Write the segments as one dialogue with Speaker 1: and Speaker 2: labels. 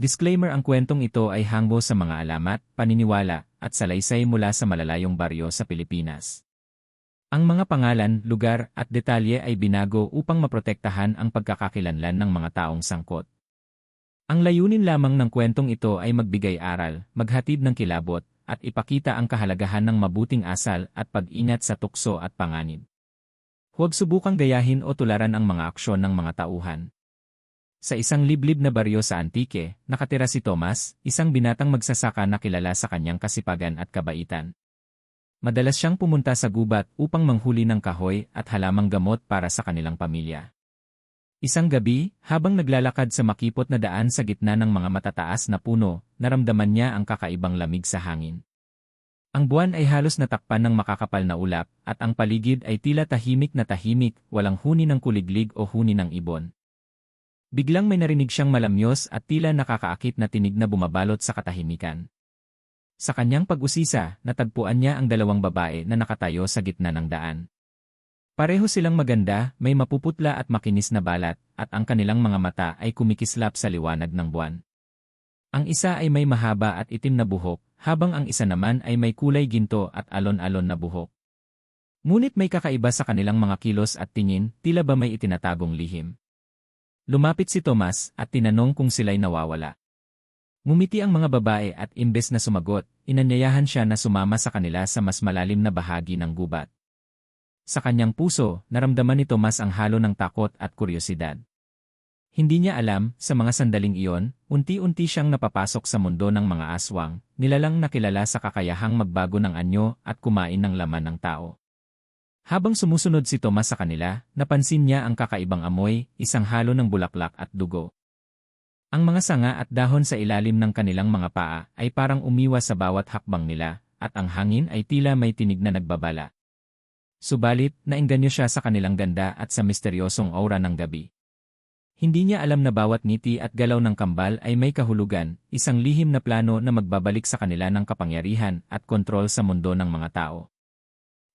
Speaker 1: Disclaimer ang kwentong ito ay hanggo sa mga alamat, paniniwala, at salaysay mula sa malalayong baryo sa Pilipinas. Ang mga pangalan, lugar, at detalye ay binago upang maprotektahan ang pagkakakilanlan ng mga taong sangkot. Ang layunin lamang ng kwentong ito ay magbigay aral, maghatid ng kilabot, at ipakita ang kahalagahan ng mabuting asal at pag-ingat sa tukso at panganib. Huwag subukang gayahin o tularan ang mga aksyon ng mga tauhan. Sa isang liblib na baryo sa Antique, nakatira si Thomas, isang binatang magsasaka na kilala sa kanyang kasipagan at kabaitan. Madalas siyang pumunta sa gubat upang manghuli ng kahoy at halamang gamot para sa kanilang pamilya. Isang gabi, habang naglalakad sa makipot na daan sa gitna ng mga matataas na puno, naramdaman niya ang kakaibang lamig sa hangin. Ang buwan ay halos natakpan ng makakapal na ulap, at ang paligid ay tila tahimik na tahimik, walang huni ng kuliglig o huni ng ibon. Biglang may narinig siyang malamyos at tila nakakaakit na tinig na bumabalot sa katahimikan. Sa kanyang pag-usisa, natagpuan niya ang dalawang babae na nakatayo sa gitna ng daan. Pareho silang maganda, may mapuputla at makinis na balat, at ang kanilang mga mata ay kumikislap sa liwanag ng buwan. Ang isa ay may mahaba at itim na buhok, habang ang isa naman ay may kulay ginto at alon-alon na buhok. Ngunit may kakaiba sa kanilang mga kilos at tingin, tila ba may itinatagong lihim. Lumapit si Tomas at tinanong kung sila'y nawawala. Ngumiti ang mga babae at imbes na sumagot, inanyayahan siya na sumama sa kanila sa mas malalim na bahagi ng gubat. Sa kanyang puso, naramdaman ni Tomas ang halo ng takot at kuryosidad. Hindi niya alam, sa mga sandaling iyon, unti-unti siyang napapasok sa mundo ng mga aswang, nilalang nakilala sa kakayahang magbago ng anyo at kumain ng laman ng tao. Habang sumusunod si Thomas sa kanila, napansin niya ang kakaibang amoy, isang halo ng bulaklak at dugo. Ang mga sanga at dahon sa ilalim ng kanilang mga paa ay parang umiwas sa bawat hakbang nila, at ang hangin ay tila may tinig na nagbabala. Subalit, nainganyo siya sa kanilang ganda at sa misteryosong aura ng gabi. Hindi niya alam na bawat ngiti at galaw ng kambal ay may kahulugan, isang lihim na plano na magbabalik sa kanila ng kapangyarihan at kontrol sa mundo ng mga tao.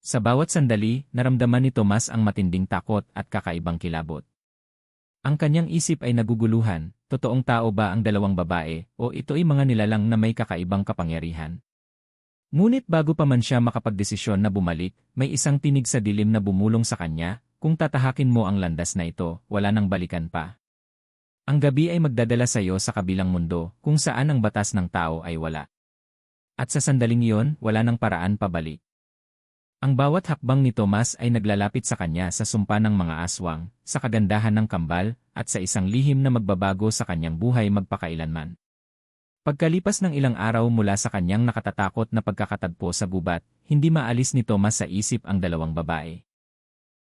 Speaker 1: Sa bawat sandali, naramdaman ni Tomas ang matinding takot at kakaibang kilabot. Ang kanyang isip ay naguguluhan, totoong tao ba ang dalawang babae o ito ay mga nilalang na may kakaibang kapangyarihan. Ngunit bago pa man siya makapagdesisyon na bumalik, may isang tinig sa dilim na bumulong sa kanya, kung tatahakin mo ang landas na ito, wala nang balikan pa. Ang gabi ay magdadala sa iyo sa kabilang mundo, kung saan ang batas ng tao ay wala. At sa sandaling iyon, wala nang paraan pabalik. Ang bawat hakbang ni Tomas ay naglalapit sa kanya sa sumpa ng mga aswang, sa kagandahan ng kambal, at sa isang lihim na magbabago sa kanyang buhay magpakailanman. Pagkalipas ng ilang araw mula sa kanyang nakatatakot na pagkakatagpo sa gubat, hindi maalis ni Thomas sa isip ang dalawang babae.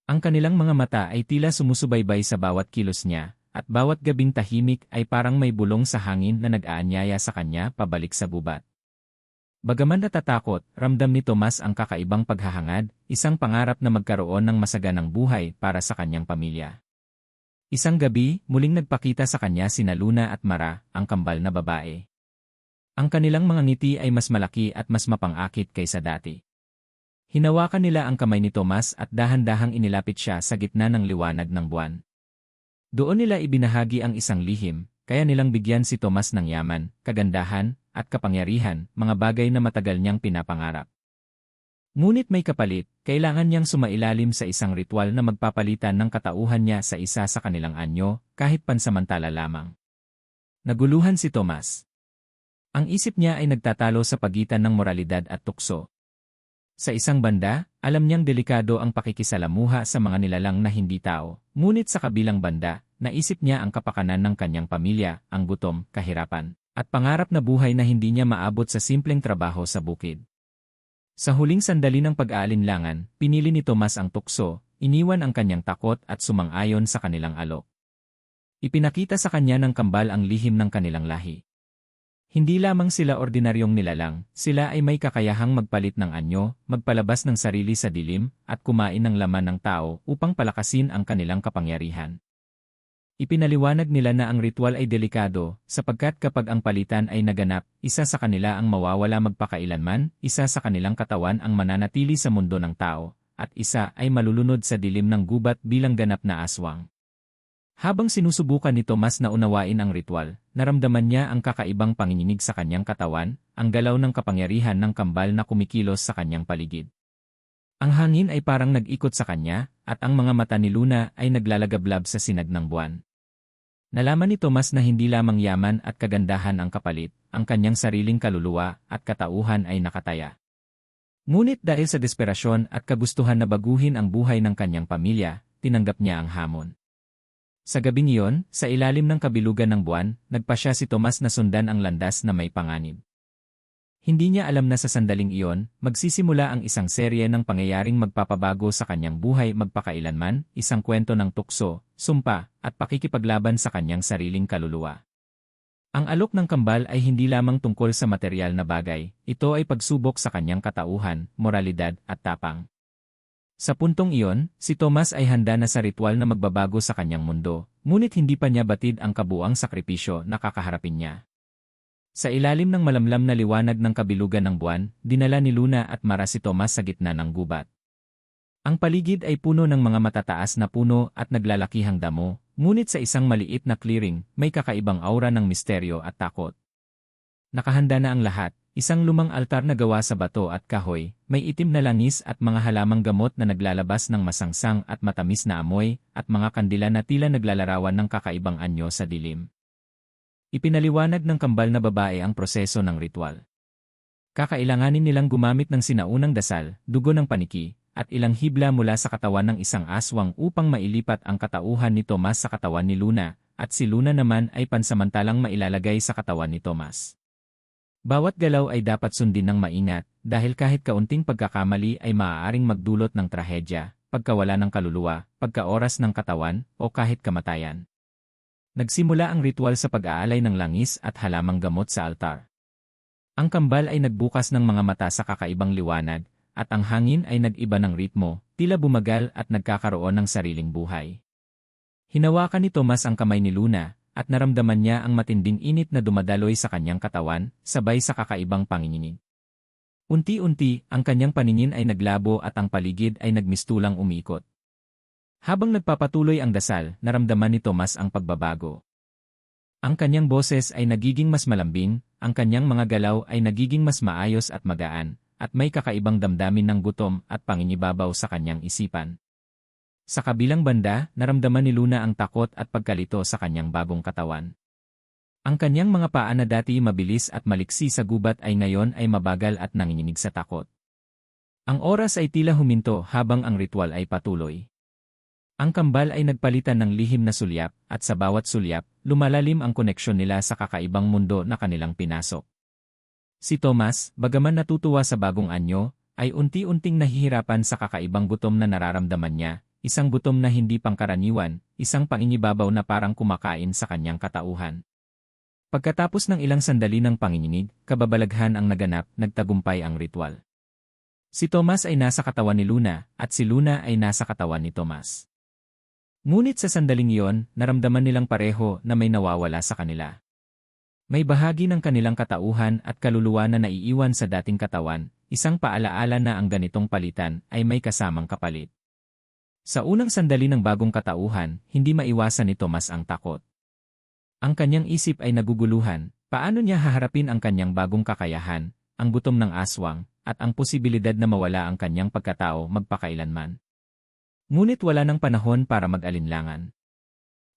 Speaker 1: Ang kanilang mga mata ay tila sumusubaybay sa bawat kilos niya, at bawat gabing tahimik ay parang may bulong sa hangin na nag-aanyaya sa kanya pabalik sa gubat. Bagaman natatakot, ramdam ni Tomas ang kakaibang paghahangad, isang pangarap na magkaroon ng masaganang buhay para sa kanyang pamilya. Isang gabi, muling nagpakita sa kanya sina Luna at Mara, ang kambal na babae. Ang kanilang mga ngiti ay mas malaki at mas mapangakit kaysa dati. Hinawakan nila ang kamay ni Tomas at dahan-dahang inilapit siya sa gitna ng liwanag ng buwan. Doon nila ibinahagi ang isang lihim, kaya nilang bigyan si Tomas ng yaman, kagandahan, at kapangyarihan, mga bagay na matagal niyang pinapangarap. Ngunit may kapalit, kailangan niyang sumailalim sa isang ritual na magpapalitan ng katauhan niya sa isa sa kanilang anyo, kahit pansamantala lamang. Naguluhan si Thomas. Ang isip niya ay nagtatalo sa pagitan ng moralidad at tukso. Sa isang banda, alam niyang delikado ang pakikisalamuha sa mga nilalang na hindi tao, ngunit sa kabilang banda, naisip niya ang kapakanan ng kanyang pamilya, ang gutom, kahirapan, at pangarap na buhay na hindi niya maabot sa simpleng trabaho sa bukid. Sa huling sandali ng pag-aalinlangan, pinili ni Tomas ang tukso, iniwan ang kanyang takot at sumang-ayon sa kanilang alok. Ipinakita sa kanya ng kambal ang lihim ng kanilang lahi. Hindi lamang sila ordinaryong nilalang, sila ay may kakayahang magpalit ng anyo, magpalabas ng sarili sa dilim, at kumain ng laman ng tao upang palakasin ang kanilang kapangyarihan. Ipinaliwanag nila na ang ritual ay delikado, sapagkat kapag ang palitan ay naganap, isa sa kanila ang mawawala magpakailanman, isa sa kanilang katawan ang mananatili sa mundo ng tao, at isa ay malulunod sa dilim ng gubat bilang ganap na aswang. Habang sinusubukan ni Tomas na unawain ang ritual, naramdaman niya ang kakaibang panginginig sa kanyang katawan, ang galaw ng kapangyarihan ng kambal na kumikilos sa kanyang paligid. Ang hangin ay parang nag-ikot sa kanya, at ang mga mata ni Luna ay naglalagablab sa sinag ng buwan. Nalaman ni Tomas na hindi lamang yaman at kagandahan ang kapalit, ang kanyang sariling kaluluwa at katauhan ay nakataya. Ngunit dahil sa desperasyon at kagustuhan na baguhin ang buhay ng kanyang pamilya, tinanggap niya ang hamon. Sa gabing iyon, sa ilalim ng kabilugan ng buwan, nagpa siya si Tomas na sundan ang landas na may panganib. Hindi niya alam na sa sandaling iyon, magsisimula ang isang serye ng pangyayaring magpapabago sa kanyang buhay magpakailanman, isang kwento ng tukso, sumpa, at pakikipaglaban sa kanyang sariling kaluluwa. Ang alok ng kambal ay hindi lamang tungkol sa material na bagay, ito ay pagsubok sa kanyang katauhan, moralidad, at tapang. Sa puntong iyon, si Thomas ay handa na sa ritual na magbabago sa kanyang mundo, ngunit hindi pa niya batid ang kabuang sakripisyo na kakaharapin niya. Sa ilalim ng malamlam na liwanag ng kabilugan ng buwan, dinala ni Luna at Mara si Thomas sa gitna ng gubat. Ang paligid ay puno ng mga matataas na puno at naglalakihang damo, ngunit sa isang maliit na clearing, may kakaibang aura ng misteryo at takot. Nakahanda na ang lahat, Isang lumang altar na gawa sa bato at kahoy, may itim na langis at mga halamang gamot na naglalabas ng masangsang at matamis na amoy, at mga kandila na tila naglalarawan ng kakaibang anyo sa dilim. Ipinaliwanag ng kambal na babae ang proseso ng ritual. Kakailanganin nilang gumamit ng sinaunang dasal, dugo ng paniki, at ilang hibla mula sa katawan ng isang aswang upang mailipat ang katauhan ni Tomas sa katawan ni Luna, at si Luna naman ay pansamantalang mailalagay sa katawan ni Tomas. Bawat galaw ay dapat sundin ng maingat, dahil kahit kaunting pagkakamali ay maaaring magdulot ng trahedya, pagkawala ng kaluluwa, pagkaoras ng katawan, o kahit kamatayan. Nagsimula ang ritual sa pag-aalay ng langis at halamang gamot sa altar. Ang kambal ay nagbukas ng mga mata sa kakaibang liwanag, at ang hangin ay nag-iba ng ritmo, tila bumagal at nagkakaroon ng sariling buhay. Hinawakan ni Tomas ang kamay ni Luna, at naramdaman niya ang matinding init na dumadaloy sa kanyang katawan, sabay sa kakaibang panginginig. Unti-unti, ang kanyang paningin ay naglabo at ang paligid ay nagmistulang umikot. Habang nagpapatuloy ang dasal, naramdaman ni Tomas ang pagbabago. Ang kanyang boses ay nagiging mas malambing, ang kanyang mga galaw ay nagiging mas maayos at magaan, at may kakaibang damdamin ng gutom at panginibabaw sa kanyang isipan. Sa kabilang banda, naramdaman ni Luna ang takot at pagkalito sa kanyang bagong katawan. Ang kanyang mga paa na dati mabilis at maliksi sa gubat ay ngayon ay mabagal at nanginginig sa takot. Ang oras ay tila huminto habang ang ritual ay patuloy. Ang kambal ay nagpalitan ng lihim na sulyap at sa bawat sulyap, lumalalim ang koneksyon nila sa kakaibang mundo na kanilang pinasok. Si Thomas, bagaman natutuwa sa bagong anyo, ay unti-unting nahihirapan sa kakaibang gutom na nararamdaman niya, isang gutom na hindi pangkaraniwan, isang panginibabaw na parang kumakain sa kanyang katauhan. Pagkatapos ng ilang sandali ng panginginig, kababalaghan ang naganap, nagtagumpay ang ritual. Si Thomas ay nasa katawan ni Luna, at si Luna ay nasa katawan ni Thomas. Ngunit sa sandaling iyon, naramdaman nilang pareho na may nawawala sa kanila. May bahagi ng kanilang katauhan at kaluluwa na naiiwan sa dating katawan, isang paalaala na ang ganitong palitan ay may kasamang kapalit. Sa unang sandali ng bagong katauhan, hindi maiwasan ni Thomas ang takot. Ang kanyang isip ay naguguluhan, paano niya haharapin ang kanyang bagong kakayahan, ang gutom ng aswang, at ang posibilidad na mawala ang kanyang pagkatao magpakailanman. Ngunit wala ng panahon para mag-alinlangan.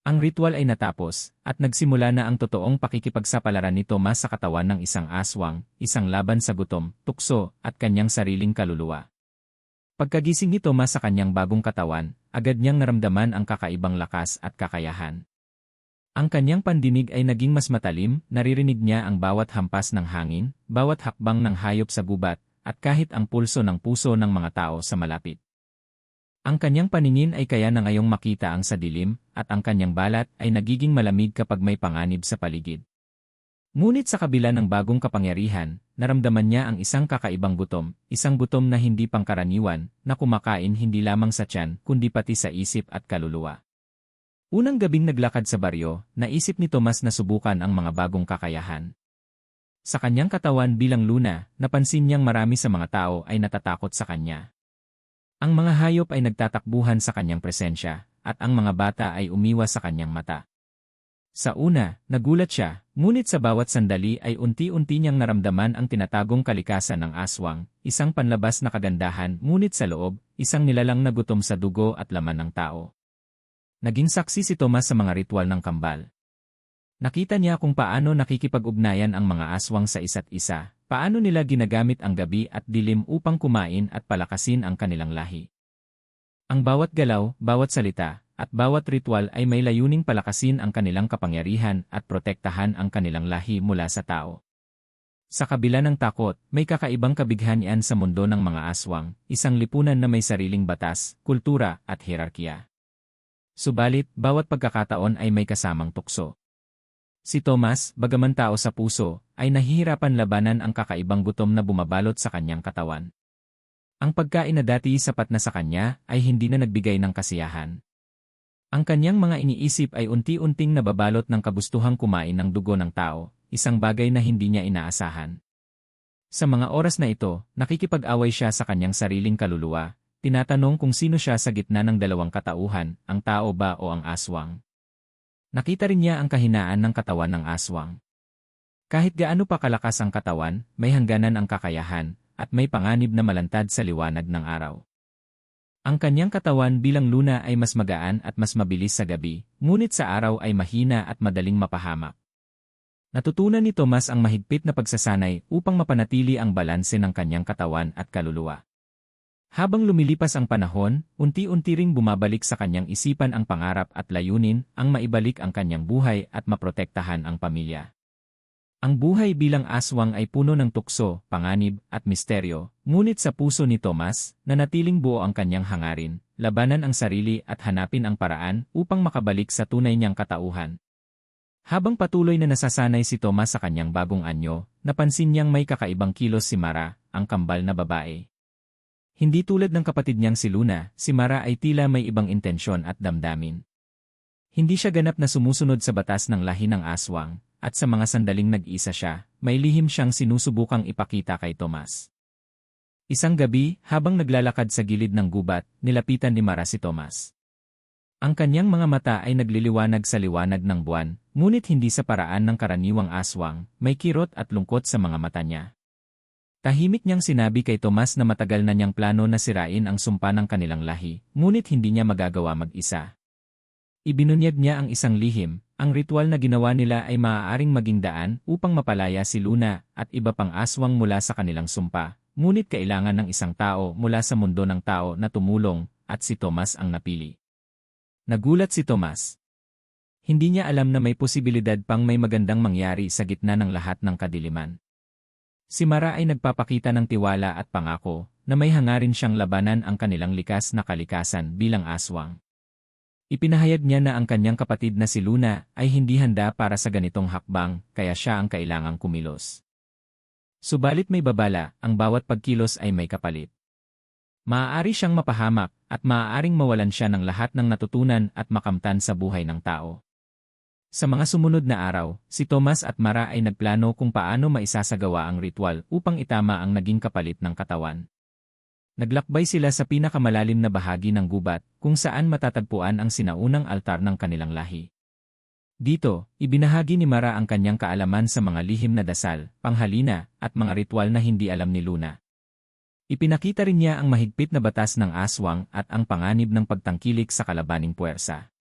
Speaker 1: Ang ritual ay natapos, at nagsimula na ang totoong pakikipagsapalaran ni Thomas sa katawan ng isang aswang, isang laban sa gutom, tukso, at kanyang sariling kaluluwa. Pagkagising ni Thomas sa kanyang bagong katawan, agad niyang naramdaman ang kakaibang lakas at kakayahan. Ang kanyang pandinig ay naging mas matalim, naririnig niya ang bawat hampas ng hangin, bawat hakbang ng hayop sa gubat, at kahit ang pulso ng puso ng mga tao sa malapit. Ang kanyang paningin ay kaya na ngayong makita ang sa dilim, at ang kanyang balat ay nagiging malamig kapag may panganib sa paligid. Ngunit sa kabila ng bagong kapangyarihan, naramdaman niya ang isang kakaibang gutom, isang gutom na hindi pangkaraniwan, na kumakain hindi lamang sa tiyan, kundi pati sa isip at kaluluwa. Unang gabing naglakad sa baryo, naisip ni Tomas na subukan ang mga bagong kakayahan. Sa kanyang katawan bilang luna, napansin niyang marami sa mga tao ay natatakot sa kanya. Ang mga hayop ay nagtatakbuhan sa kanyang presensya, at ang mga bata ay umiwas sa kanyang mata. Sa una, nagulat siya, ngunit sa bawat sandali ay unti-unti niyang naramdaman ang tinatagong kalikasan ng aswang, isang panlabas na kagandahan ngunit sa loob, isang nilalang na gutom sa dugo at laman ng tao. Naging saksi si Thomas sa mga ritual ng kambal. Nakita niya kung paano nakikipag-ugnayan ang mga aswang sa isa't isa, paano nila ginagamit ang gabi at dilim upang kumain at palakasin ang kanilang lahi. Ang bawat galaw, bawat salita, at bawat ritual ay may layuning palakasin ang kanilang kapangyarihan at protektahan ang kanilang lahi mula sa tao. Sa kabila ng takot, may kakaibang kabighanian sa mundo ng mga aswang, isang lipunan na may sariling batas, kultura, at hierarkiya. Subalit, bawat pagkakataon ay may kasamang tukso. Si Thomas, bagaman tao sa puso, ay nahihirapan labanan ang kakaibang gutom na bumabalot sa kanyang katawan. Ang pagkain na dati sapat na sa kanya ay hindi na nagbigay ng kasiyahan. Ang kanyang mga iniisip ay unti-unting nababalot ng kagustuhang kumain ng dugo ng tao, isang bagay na hindi niya inaasahan. Sa mga oras na ito, nakikipag-away siya sa kanyang sariling kaluluwa, tinatanong kung sino siya sa gitna ng dalawang katauhan, ang tao ba o ang aswang. Nakita rin niya ang kahinaan ng katawan ng aswang. Kahit gaano pa kalakas ang katawan, may hangganan ang kakayahan, at may panganib na malantad sa liwanag ng araw. Ang kanyang katawan bilang luna ay mas magaan at mas mabilis sa gabi, ngunit sa araw ay mahina at madaling mapahamak. Natutunan ni Thomas ang mahigpit na pagsasanay upang mapanatili ang balanse ng kanyang katawan at kaluluwa. Habang lumilipas ang panahon, unti-unti ring bumabalik sa kanyang isipan ang pangarap at layunin ang maibalik ang kanyang buhay at maprotektahan ang pamilya. Ang buhay bilang aswang ay puno ng tukso, panganib, at misteryo, ngunit sa puso ni Thomas, nanatiling buo ang kanyang hangarin, labanan ang sarili at hanapin ang paraan upang makabalik sa tunay niyang katauhan. Habang patuloy na nasasanay si Thomas sa kanyang bagong anyo, napansin niyang may kakaibang kilos si Mara, ang kambal na babae. Hindi tulad ng kapatid niyang si Luna, si Mara ay tila may ibang intensyon at damdamin. Hindi siya ganap na sumusunod sa batas ng lahi ng aswang, at sa mga sandaling nag-isa siya, may lihim siyang sinusubukang ipakita kay Thomas. Isang gabi, habang naglalakad sa gilid ng gubat, nilapitan ni Mara si Thomas. Ang kanyang mga mata ay nagliliwanag sa liwanag ng buwan, ngunit hindi sa paraan ng karaniwang aswang, may kirot at lungkot sa mga mata niya. Tahimik niyang sinabi kay Tomas na matagal na niyang plano na sirain ang sumpa ng kanilang lahi, ngunit hindi niya magagawa mag-isa. Ibinunyag niya ang isang lihim, ang ritual na ginawa nila ay maaaring maging daan upang mapalaya si Luna at iba pang aswang mula sa kanilang sumpa, ngunit kailangan ng isang tao mula sa mundo ng tao na tumulong, at si Thomas ang napili. Nagulat si Thomas. Hindi niya alam na may posibilidad pang may magandang mangyari sa gitna ng lahat ng kadiliman. Si Mara ay nagpapakita ng tiwala at pangako na may hangarin siyang labanan ang kanilang likas na kalikasan bilang aswang. Ipinahayag niya na ang kanyang kapatid na si Luna ay hindi handa para sa ganitong hakbang kaya siya ang kailangang kumilos. Subalit may babala, ang bawat pagkilos ay may kapalit. Maaari siyang mapahamak at maaaring mawalan siya ng lahat ng natutunan at makamtan sa buhay ng tao. Sa mga sumunod na araw, si Thomas at Mara ay nagplano kung paano maisasagawa ang ritual upang itama ang naging kapalit ng katawan. Naglakbay sila sa pinakamalalim na bahagi ng gubat kung saan matatagpuan ang sinaunang altar ng kanilang lahi. Dito, ibinahagi ni Mara ang kanyang kaalaman sa mga lihim na dasal, panghalina, at mga ritual na hindi alam ni Luna. Ipinakita rin niya ang mahigpit na batas ng aswang at ang panganib ng pagtangkilik sa kalabaning puwersa.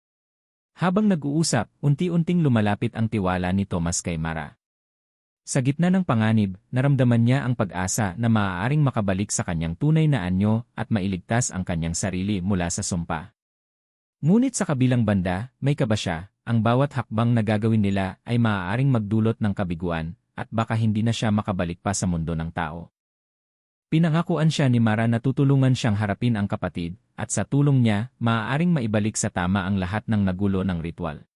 Speaker 1: Habang nag-uusap, unti-unting lumalapit ang tiwala ni Thomas kay Mara. Sa gitna ng panganib, naramdaman niya ang pag-asa na maaaring makabalik sa kanyang tunay na anyo at mailigtas ang kanyang sarili mula sa sumpa. Ngunit sa kabilang banda, may kaba siya, ang bawat hakbang na gagawin nila ay maaaring magdulot ng kabiguan, at baka hindi na siya makabalik pa sa mundo ng tao. Pinangakuan siya ni Mara na tutulungan siyang harapin ang kapatid, at sa tulong niya, maaaring maibalik sa tama ang lahat ng nagulo ng ritual.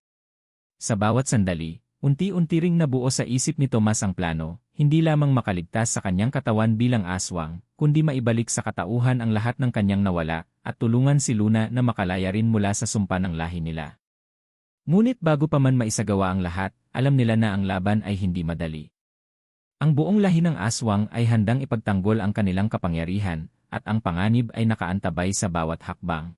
Speaker 1: Sa bawat sandali, unti-unti ring nabuo sa isip ni Tomas ang plano, hindi lamang makaligtas sa kanyang katawan bilang aswang, kundi maibalik sa katauhan ang lahat ng kanyang nawala, at tulungan si Luna na makalaya rin mula sa sumpa ng lahi nila. Ngunit bago pa man maisagawa ang lahat, alam nila na ang laban ay hindi madali. Ang buong lahi ng aswang ay handang ipagtanggol ang kanilang kapangyarihan, at ang panganib ay nakaantabay sa bawat hakbang.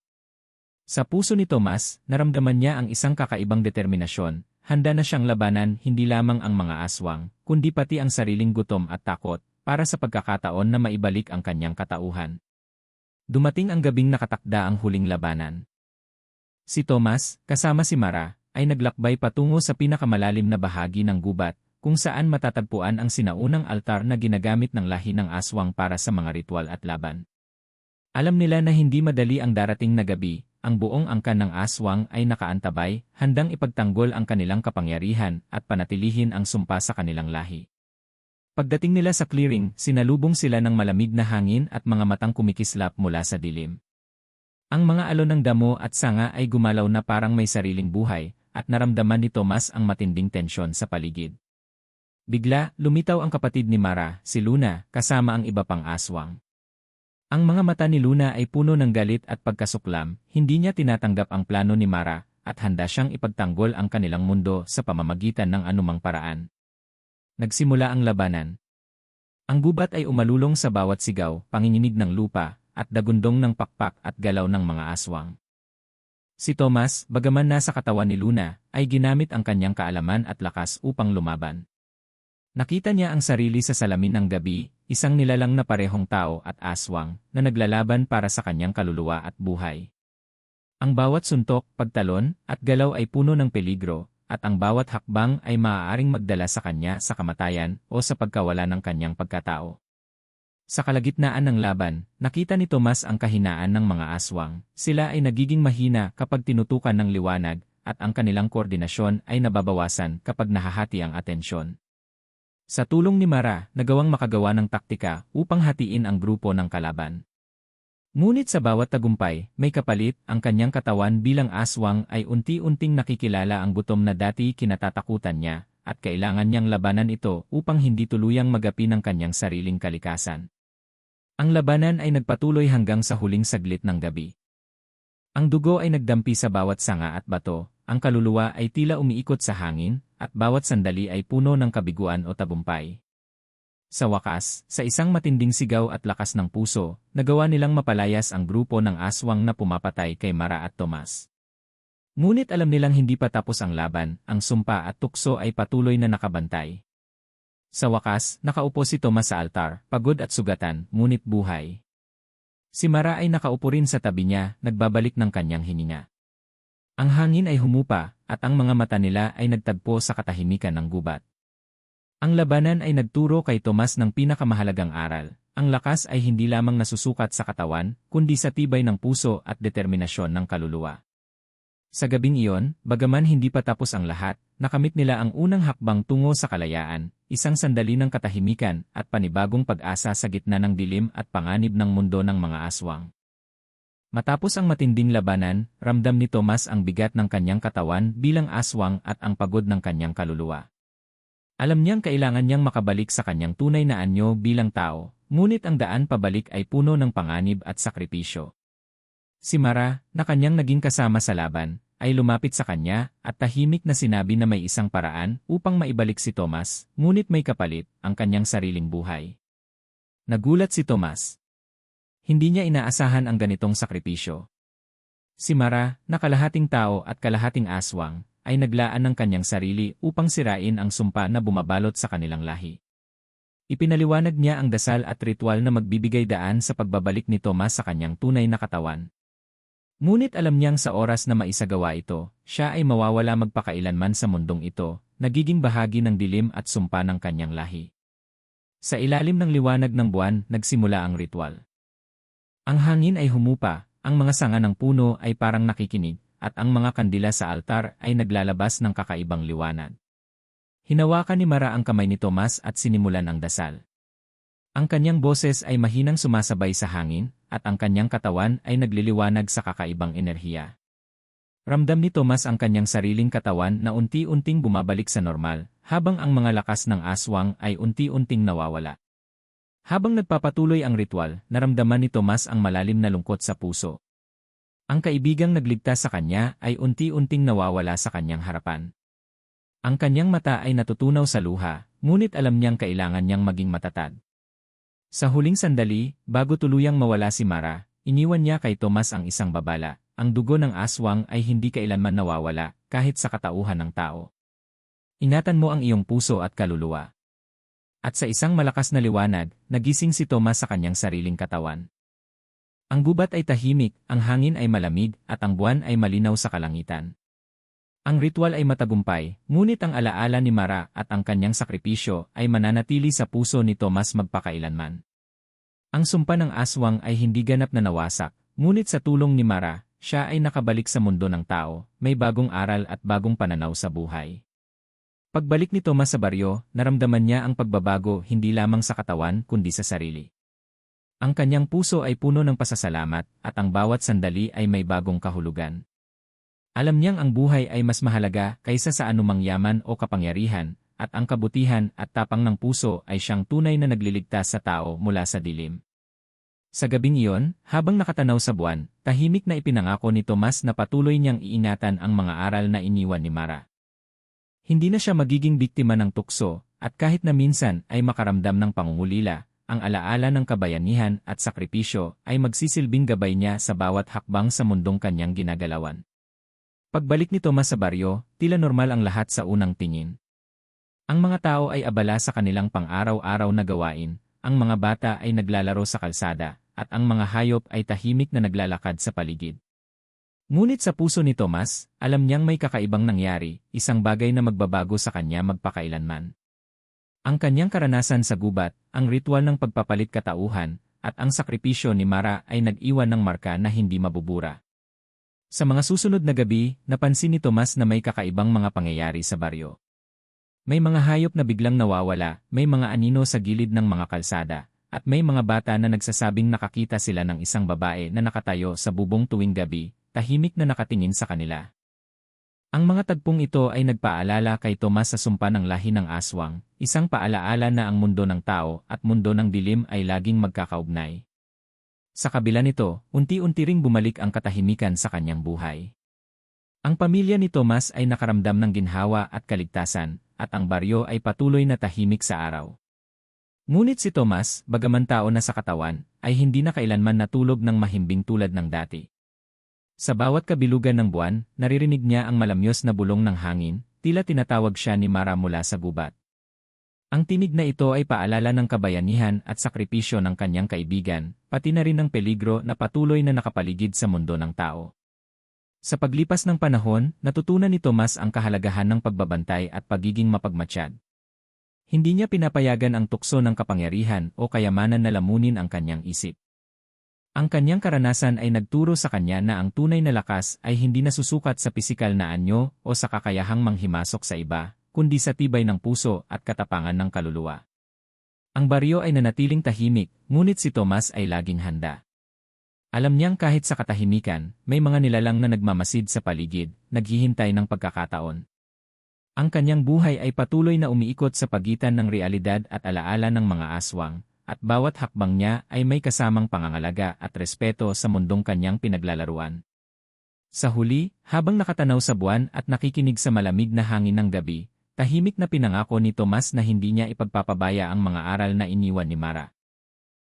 Speaker 1: Sa puso ni Tomas, naramdaman niya ang isang kakaibang determinasyon, handa na siyang labanan hindi lamang ang mga aswang, kundi pati ang sariling gutom at takot, para sa pagkakataon na maibalik ang kanyang katauhan. Dumating ang gabing nakatakda ang huling labanan. Si Thomas, kasama si Mara, ay naglakbay patungo sa pinakamalalim na bahagi ng gubat, kung saan matatagpuan ang sinaunang altar na ginagamit ng lahi ng aswang para sa mga ritual at laban. Alam nila na hindi madali ang darating na gabi, ang buong angkan ng aswang ay nakaantabay, handang ipagtanggol ang kanilang kapangyarihan at panatilihin ang sumpa sa kanilang lahi. Pagdating nila sa clearing, sinalubong sila ng malamig na hangin at mga matang kumikislap mula sa dilim. Ang mga alon ng damo at sanga ay gumalaw na parang may sariling buhay, at naramdaman ni Thomas ang matinding tensyon sa paligid. Bigla, lumitaw ang kapatid ni Mara, si Luna, kasama ang iba pang aswang. Ang mga mata ni Luna ay puno ng galit at pagkasuklam, hindi niya tinatanggap ang plano ni Mara, at handa siyang ipagtanggol ang kanilang mundo sa pamamagitan ng anumang paraan. Nagsimula ang labanan. Ang gubat ay umalulong sa bawat sigaw, panginginig ng lupa, at dagundong ng pakpak at galaw ng mga aswang. Si Thomas, bagaman nasa katawan ni Luna, ay ginamit ang kanyang kaalaman at lakas upang lumaban. Nakita niya ang sarili sa salamin ng gabi, isang nilalang na parehong tao at aswang na naglalaban para sa kanyang kaluluwa at buhay. Ang bawat suntok, pagtalon, at galaw ay puno ng peligro, at ang bawat hakbang ay maaaring magdala sa kanya sa kamatayan o sa pagkawala ng kanyang pagkatao. Sa kalagitnaan ng laban, nakita ni Tomas ang kahinaan ng mga aswang. Sila ay nagiging mahina kapag tinutukan ng liwanag, at ang kanilang koordinasyon ay nababawasan kapag nahahati ang atensyon. Sa tulong ni Mara, nagawang makagawa ng taktika upang hatiin ang grupo ng kalaban. Ngunit sa bawat tagumpay, may kapalit, ang kanyang katawan bilang aswang ay unti-unting nakikilala ang gutom na dati kinatatakutan niya, at kailangan niyang labanan ito upang hindi tuluyang magapi ng kanyang sariling kalikasan. Ang labanan ay nagpatuloy hanggang sa huling saglit ng gabi. Ang dugo ay nagdampi sa bawat sanga at bato, ang kaluluwa ay tila umiikot sa hangin, at bawat sandali ay puno ng kabiguan o tabumpay. Sa wakas, sa isang matinding sigaw at lakas ng puso, nagawa nilang mapalayas ang grupo ng aswang na pumapatay kay Mara at Tomas. Ngunit alam nilang hindi pa tapos ang laban, ang sumpa at tukso ay patuloy na nakabantay. Sa wakas, nakaupo si Tomas sa altar, pagod at sugatan, ngunit buhay. Si Mara ay nakaupo rin sa tabi niya, nagbabalik ng kanyang hininga. Ang hangin ay humupa, at ang mga mata nila ay nagtagpo sa katahimikan ng gubat. Ang labanan ay nagturo kay Tomas ng pinakamahalagang aral. Ang lakas ay hindi lamang nasusukat sa katawan, kundi sa tibay ng puso at determinasyon ng kaluluwa. Sa gabing iyon, bagaman hindi pa tapos ang lahat, nakamit nila ang unang hakbang tungo sa kalayaan, isang sandali ng katahimikan at panibagong pag-asa sa gitna ng dilim at panganib ng mundo ng mga aswang. Matapos ang matinding labanan, ramdam ni Thomas ang bigat ng kanyang katawan bilang aswang at ang pagod ng kanyang kaluluwa. Alam niyang kailangan niyang makabalik sa kanyang tunay na anyo bilang tao, ngunit ang daan pabalik ay puno ng panganib at sakripisyo. Si Mara, na kanyang naging kasama sa laban, ay lumapit sa kanya at tahimik na sinabi na may isang paraan upang maibalik si Thomas, ngunit may kapalit, ang kanyang sariling buhay. Nagulat si Thomas, hindi niya inaasahan ang ganitong sakripisyo. Si Mara, na kalahating tao at kalahating aswang, ay naglaan ng kanyang sarili upang sirain ang sumpa na bumabalot sa kanilang lahi. Ipinaliwanag niya ang dasal at ritual na magbibigay daan sa pagbabalik ni Thomas sa kanyang tunay na katawan. Ngunit alam niyang sa oras na maisagawa ito, siya ay mawawala magpakailanman sa mundong ito, nagiging bahagi ng dilim at sumpa ng kanyang lahi. Sa ilalim ng liwanag ng buwan, nagsimula ang ritual. Ang hangin ay humupa, ang mga sanga ng puno ay parang nakikinig, at ang mga kandila sa altar ay naglalabas ng kakaibang liwanag. Hinawakan ni Mara ang kamay ni Tomas at sinimulan ang dasal. Ang kanyang boses ay mahinang sumasabay sa hangin, at ang kanyang katawan ay nagliliwanag sa kakaibang enerhiya. Ramdam ni Tomas ang kanyang sariling katawan na unti-unting bumabalik sa normal, habang ang mga lakas ng aswang ay unti-unting nawawala. Habang nagpapatuloy ang ritual, naramdaman ni Tomas ang malalim na lungkot sa puso. Ang kaibigang nagligtas sa kanya ay unti-unting nawawala sa kanyang harapan. Ang kanyang mata ay natutunaw sa luha, ngunit alam niyang kailangan niyang maging matatag. Sa huling sandali, bago tuluyang mawala si Mara, iniwan niya kay Tomas ang isang babala, ang dugo ng aswang ay hindi kailanman nawawala kahit sa katauhan ng tao. Ingatan mo ang iyong puso at kaluluwa. At sa isang malakas na liwanag, nagising si Thomas sa kanyang sariling katawan. Ang gubat ay tahimik, ang hangin ay malamig, at ang buwan ay malinaw sa kalangitan. Ang ritual ay matagumpay, ngunit ang alaala ni Mara at ang kanyang sakripisyo ay mananatili sa puso ni Thomas magpakailanman. Ang sumpa ng aswang ay hindi ganap na nawasak, ngunit sa tulong ni Mara, siya ay nakabalik sa mundo ng tao, may bagong aral at bagong pananaw sa buhay. Pagbalik ni Thomas sa baryo, naramdaman niya ang pagbabago hindi lamang sa katawan kundi sa sarili. Ang kanyang puso ay puno ng pasasalamat at ang bawat sandali ay may bagong kahulugan. Alam niyang ang buhay ay mas mahalaga kaysa sa anumang yaman o kapangyarihan, at ang kabutihan at tapang ng puso ay siyang tunay na nagliligtas sa tao mula sa dilim. Sa gabing iyon, habang nakatanaw sa buwan, tahimik na ipinangako ni Tomas na patuloy niyang iingatan ang mga aral na iniwan ni Mara. Hindi na siya magiging biktima ng tukso, at kahit na minsan ay makaramdam ng pangungulila, ang alaala ng kabayanihan at sakripisyo ay magsisilbing gabay niya sa bawat hakbang sa mundong kanyang ginagalawan. Pagbalik ni Thomas sa baryo, tila normal ang lahat sa unang tingin. Ang mga tao ay abala sa kanilang pang-araw-araw na gawain, ang mga bata ay naglalaro sa kalsada, at ang mga hayop ay tahimik na naglalakad sa paligid. Ngunit sa puso ni Thomas, alam niyang may kakaibang nangyari, isang bagay na magbabago sa kanya magpakailanman. Ang kanyang karanasan sa gubat, ang ritual ng pagpapalit katauhan, at ang sakripisyo ni Mara ay nag-iwan ng marka na hindi mabubura. Sa mga susunod na gabi, napansin ni Tomas na may kakaibang mga pangyayari sa baryo. May mga hayop na biglang nawawala, may mga anino sa gilid ng mga kalsada, at may mga bata na nagsasabing nakakita sila ng isang babae na nakatayo sa bubong tuwing gabi, tahimik na nakatingin sa kanila. Ang mga tagpong ito ay nagpaalala kay Tomas sa sumpa ng lahi ng aswang, isang paalaala na ang mundo ng tao at mundo ng dilim ay laging magkakaugnay. Sa kabila nito, unti-unti ring bumalik ang katahimikan sa kanyang buhay. Ang pamilya ni Thomas ay nakaramdam ng ginhawa at kaligtasan, at ang baryo ay patuloy na tahimik sa araw. Ngunit si Thomas, bagaman tao na sa katawan, ay hindi na kailanman natulog ng mahimbing tulad ng dati. Sa bawat kabilugan ng buwan, naririnig niya ang malamyos na bulong ng hangin, tila tinatawag siya ni Mara mula sa gubat. Ang tinig na ito ay paalala ng kabayanihan at sakripisyo ng kanyang kaibigan, pati na rin ng peligro na patuloy na nakapaligid sa mundo ng tao. Sa paglipas ng panahon, natutunan ni Tomas ang kahalagahan ng pagbabantay at pagiging mapagmatsyad. Hindi niya pinapayagan ang tukso ng kapangyarihan o kayamanan na lamunin ang kanyang isip. Ang kanyang karanasan ay nagturo sa kanya na ang tunay na lakas ay hindi nasusukat sa pisikal na anyo o sa kakayahang manghimasok sa iba, kundi sa tibay ng puso at katapangan ng kaluluwa. Ang baryo ay nanatiling tahimik, ngunit si Thomas ay laging handa. Alam niyang kahit sa katahimikan, may mga nilalang na nagmamasid sa paligid, naghihintay ng pagkakataon. Ang kanyang buhay ay patuloy na umiikot sa pagitan ng realidad at alaala ng mga aswang, at bawat hakbang niya ay may kasamang pangangalaga at respeto sa mundong kanyang pinaglalaruan. Sa huli, habang nakatanaw sa buwan at nakikinig sa malamig na hangin ng gabi, Tahimik na pinangako ni Tomas na hindi niya ipagpapabaya ang mga aral na iniwan ni Mara.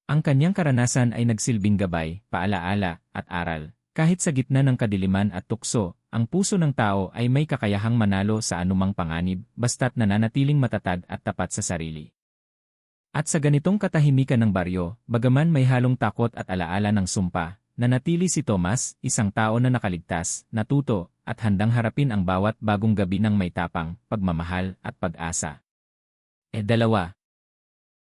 Speaker 1: Ang kanyang karanasan ay nagsilbing gabay, paalaala, at aral. Kahit sa gitna ng kadiliman at tukso, ang puso ng tao ay may kakayahang manalo sa anumang panganib basta't nananatiling matatag at tapat sa sarili. At sa ganitong katahimikan ng baryo, bagaman may halong takot at alaala ng sumpa, nanatili si Thomas, isang tao na nakaligtas, natuto, at handang harapin ang bawat bagong gabi ng may tapang, pagmamahal at pag-asa. E dalawa,